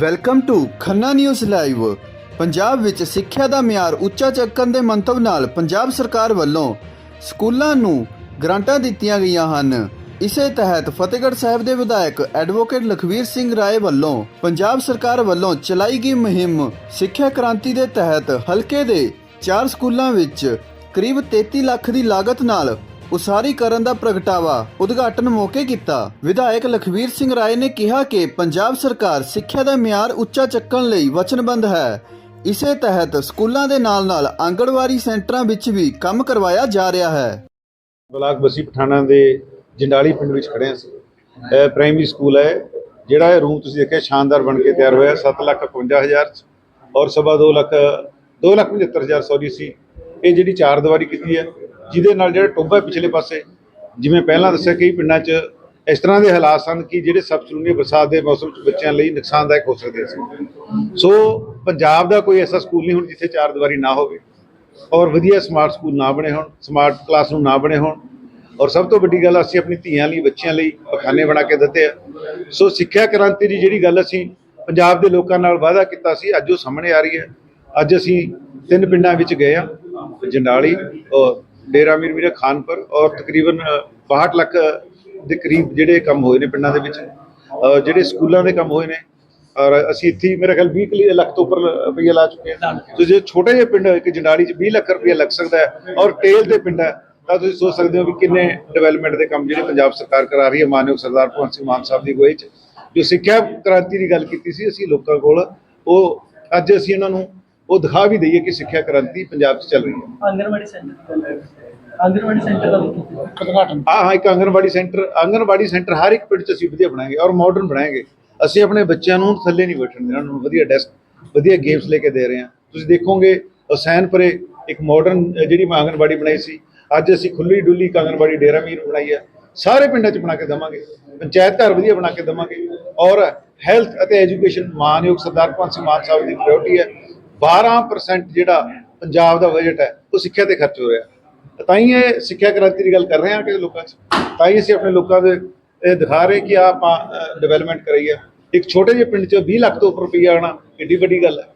Welcome to Khanna news live Punjab ਵਿੱਚ ਸਿੱਖਿਆ ਦਾ ਮਿਆਰ ਉੱਚਾ ਚੱਕਣ ਦੇ ਮੰਤਵ ਨਾਲ ਪੰਜਾਬ ਸਰਕਾਰ ਵੱਲੋਂ ਸਕੂਲਾਂ ਨੂੰ ਗ੍ਰਾਂਟਾਂ ਦਿੱਤੀਆਂ ਗਈਆਂ ਹਨ। ਇਸੇ ਤਹਿਤ ਫਤਿਹਗੜ੍ਹ ਸਾਹਿਬ ਦੇ ਵਿਧਾਇਕ ਐਡਵੋਕੇਟ ਲਖਵੀਰ ਸਿੰਘ ਰਾਏ ਵੱਲੋਂ ਪੰਜਾਬ ਸਰਕਾਰ ਵੱਲੋਂ ਚਲਾਈ ਗਈ ਮੁਹਿੰਮ ਸਿੱਖਿਆ ਕ੍ਰਾਂਤੀ ਦੇ ਤਹਿਤ ਹਲਕੇ ਦੇ ਚਾਰ ਸਕੂਲਾਂ ਵਿੱਚ ਕਰੀਬ 33 ਲੱਖ ਦੀ ਲਾਗਤ ਨਾਲ ਉਸਾਰੀ ਕਰਨ ਦਾ ਪ੍ਰਗਟਾਵਾ ਉਦਘਾਟਨ ਮੌਕੇ ਕੀਤਾ। ਵਿਧਾਇਕ ਲਖਵੀਰ ਸਿੰਘ ਰਾਏ ਨੇ ਕਿਹਾ ਕਿ ਪੰਜਾਬ ਸਰਕਾਰ ਸਿੱਖਿਆ ਦਾ ਮਿਆਰ ਉੱਚਾ ਚੱਕਣ ਲਈ ਵਚਨਬੱਧ ਹੈ। ਇਸੇ ਤਹਿਤ ਸਕੂਲਾਂ ਦੇ ਨਾਲ-ਨਾਲ ਆਂਗਣਵਾੜੀ ਸੈਂਟਰਾਂ ਵਿੱਚ ਵੀ ਕੰਮ ਕਰਵਾਇਆ ਜਾ ਰਿਹਾ ਹੈ। ਬਲਾਕ ਬਸੀ ਪਠਾਣਾ ਦੇ ਜੰਡਾਲੀ ਪਿੰਡ ਵਿੱਚ ਖੜੇ ਹਾਂ ਪ੍ਰਾਇਮਰੀ ਸਕੂਲ ਹੈ। ਜਿਹੜਾ ਇਹ ਰੂਮ ਤੁਸੀਂ ਦੇਖਿਆ, ਸ਼ਾਨਦਾਰ ਬਣ ਕੇ ਤਿਆਰ ਹੋਇਆ। 7 ਲੱਖ ਹਜ਼ਾਰ ਔਰ ਸਵਾ 2 ਲੱਖ 2 ਲੱਖ 75 ਸੌਰੀ ਸੀ। ਇਹ ਜਿਹੜੀ ਚਾਰ ਦੀਵਾਰੀ ਕੀਤੀ ਹੈ ਜਿਹਦੇ ਨਾਲ ਜਿਹੜਾ ਟੋਭਾ ਪਿਛਲੇ ਪਾਸੇ, ਜਿਵੇਂ ਪਹਿਲਾਂ ਦੱਸਿਆ ਕਈ ਪਿੰਡਾਂ 'ਚ ਇਸ ਤਰ੍ਹਾਂ ਦੇ ਹਾਲਾਤ ਸਨ ਕਿ ਜਿਹੜੇ ਸਬਸਟੀਟਿਊਟ ਬਰਸਾਤ ਦੇ ਮੌਸਮ 'ਚ ਬੱਚਿਆਂ ਲਈ ਨੁਕਸਾਨਦਾਇਕ ਹੋ ਸਕਦੇ ਸੀ। ਸੋ ਪੰਜਾਬ ਦਾ ਕੋਈ ਐਸਾ ਸਕੂਲ ਨਹੀਂ ਹੁਣ ਜਿੱਥੇ ਚਾਰ ਦੀਵਾਰੀ ਨਾ ਹੋਵੇ ਔਰ ਵਧੀਆ ਸਮਾਰਟ ਸਕੂਲ ਨਾ ਬਣੇ ਹੋਣ, ਸਮਾਰਟ ਕਲਾਸਰੂਮ ਨਾ ਬਣੇ ਹੋਣ ਔਰ ਸਭ ਤੋਂ ਵੱਡੀ ਗੱਲ ਅਸੀਂ ਆਪਣੀ ਧੀਆਂ ਲਈ, ਬੱਚਿਆਂ ਲਈ ਪਖਾਨੇ ਬਣਾ ਕੇ ਦਿੱਤੇ ਆ। ਸੋ ਸਿੱਖਿਆ ਕ੍ਰਾਂਤੀ ਦੀ ਜਿਹੜੀ ਗੱਲ ਅਸੀਂ ਪੰਜਾਬ ਦੇ ਲੋਕਾਂ ਨਾਲ ਵਾਅਦਾ ਕੀਤਾ ਸੀ, ਅੱਜ ਉਹ ਸਾਹਮਣੇ ਆ ਰਹੀ ਹੈ। ਅੱਜ ਅਸੀਂ ਤਿੰਨ ਪਿੰਡਾਂ ਵਿੱਚ ਗਏ ਆ ਜੰਡਾਲੀ ਔਰ ਡੇਰਾ ਮੀਰ ਮੀਰਾ ਖਾਨਪੁਰ ਔਰ ਤਕਰੀਬਨ ਅ, 62 ਲੱਖ ਦੇ ਕਰੀਬ ਜਿਹੜੇ ਕੰਮ ਹੋਏ ਨੇ ਪਿੰਡਾਂ ਦੇ ਵਿੱਚ ਜਿਹੜੇ ਸਕੂਲਾਂ ਦੇ ਕੰਮ ਹੋਏ ਨੇ। ਔਰ ਅਸੀਂ ਇੱਥੇ ਮੇਰੇ ਖਿਆਲ 20 ਕੁ ਲੱਖ ਤੋਂ ਉੱਪਰ ਰੁਪਈਆ ਲਾ ਚੁੱਕੇ ਹਾਂ। ਸੋ ਜੇ ਛੋਟੇ ਜਿਹੇ ਪਿੰਡ ਇੱਕ ਜੰਡਾਲੀ 'ਚ 20 ਲੱਖ ਰੁਪਈਆ ਲੱਗ ਸਕਦਾ ਹੈ ਔਰ ਟੇਲ ਦੇ ਪਿੰਡ ਹੈ ਤਾਂ ਤੁਸੀਂ ਸੋਚ ਸਕਦੇ ਹੋ ਵੀ ਕਿੰਨੇ ਡਿਵੈਲਪਮੈਂਟ ਦੇ ਕੰਮ ਜਿਹੜੇ ਪੰਜਾਬ ਸਰਕਾਰ ਕਰਾ ਰਹੀ ਹੈ ਮਾਨਯੋਗ ਸਰਦਾਰ ਭਗਵੰਤ ਸਿੰਘ ਮਾਨ ਸਾਹਿਬ ਦੀ ਅਗਵਾਈ 'ਚ। ਜੋ ਸਿੱਖਿਆ ਕ੍ਰਾਂਤੀ ਦੀ ਗੱਲ ਕੀਤੀ ਸੀ ਅਸੀਂ ਲੋਕਾਂ ਕੋਲ ਉਹ ਅੱਜ ਅਸੀਂ ਇਹਨਾਂ ਨੂੰ ਉਹ ਦਿਖਾ ਵੀ ਦਈਏ ਕਿ ਸਿੱਖਿਆ ਕ੍ਰਾਂਤੀ ਪੰਜਾਬ 'ਚ ਚੱਲ ਰਹੀ ਹੈ। ਆਂਗਨਵਾੜੀ ਸੈਂਟਰ ਆਂਗਨਵਾੜੀ ਸੈਂਟਰ ਦਾ ਉਦਘਾਟਨ। ਹਾਂ ਹਾਂ ਇੱਕ ਆਂਗਨਵਾੜੀ ਸੈਂਟਰ ਆਂਗਨਵਾੜੀ ਸੈਂਟਰ ਹਰ ਇੱਕ ਪਿੰਡ 'ਚ ਅਸੀਂ ਵਧੀਆ ਬਣਾਏਗੇ ਔਰ ਮਾਡਰਨ ਬਣਾਏਗੇ ਅਸੀਂ ਆਪਣੇ ਬੱਚਿਆਂ ਨੂੰ ਥੱਲੇ ਨਹੀਂ ਬੈਠਣ ਦੇਣਾ ਉਹਨਾਂ ਨੂੰ ਵਧੀਆ ਡੈਸਕ ਵਧੀਆ ਗੇਮਸ ਲੈ ਕੇ ਦੇ ਰਹੇ ਹਾਂ। ਤੁਸੀਂ ਦੇਖੋਗੇ ਹੁਸੈਨਪੁਰੇ ਇੱਕ ਮਾਡਰਨ ਜਿਹੜੀ ਮੈਂ ਆਂਗਨਵਾੜੀ ਬਣਾਈ ਸੀ ਅੱਜ ਅਸੀਂ ਖੁੱਲੀ ਡੁੱਲੀ ਆਂਗਨਵਾੜੀ ਡੇਰਾ ਮੀਰ ਬਣਾਈ ਹੈ। ਸਾਰੇ ਪਿੰਡਾਂ 'ਚ ਬਣਾ ਕੇ ਦਵਾਂਗੇ ਪੰਚਾਇਤ ਘਰ ਵਧੀਆ ਬਣਾ ਕੇ ਦਵਾਂਗੇ ਔਰ ਹੈਲਥ ਅਤੇ ਐਜੂਕੇਸ਼ਨ ਮਾਨਯੋਗ ਸਰਦਾਰ ਭਗਵੰਤ ਸਿੰਘ ਮਾਨ ਸਾਹਿਬ ਦੀ ਪ੍ਰਾਇੋਰਟੀ ਹੈ। 12% ਜਿਹੜਾ ਪੰਜਾਬ ਦਾ ਬਜਟ ਹੈ, ਉਹ ਸਿੱਖਿਆ ਤੇ ਖਰਚ ਹੋ ਰਿਹਾ। ਤਾਂ ਹੀ ਇਹ ਸਿੱਖਿਆ ਕ੍ਰਾਂਤੀ ਦੀ ਗੱਲ ਕਰ ਰਹੇ ਹਾਂ ਕਿ ਲੋਕਾਂ 'ਚ। ਤਾਂ ਹੀ ਅਸੀਂ ਆਪਣੇ ਲੋਕਾਂ ਦੇ, ਇਹ ਦਿਖਾ ਰਹੇ ਕਿ ਆਹ ਆਪਾਂ ਡਿਵੈਲਪਮੈਂਟ ਕਰਾਈ ਹੈ। ਇੱਕ ਛੋਟੇ ਜਿਹੇ ਪਿੰਡ 'ਚ 20 ਲੱਖ ਤੋਂ ਉੱਪਰ ਰੁਪਈਆ ਆਣਾ ਕਿੱਡੀ ਵੱਡੀ ਗੱਲ ਹੈ।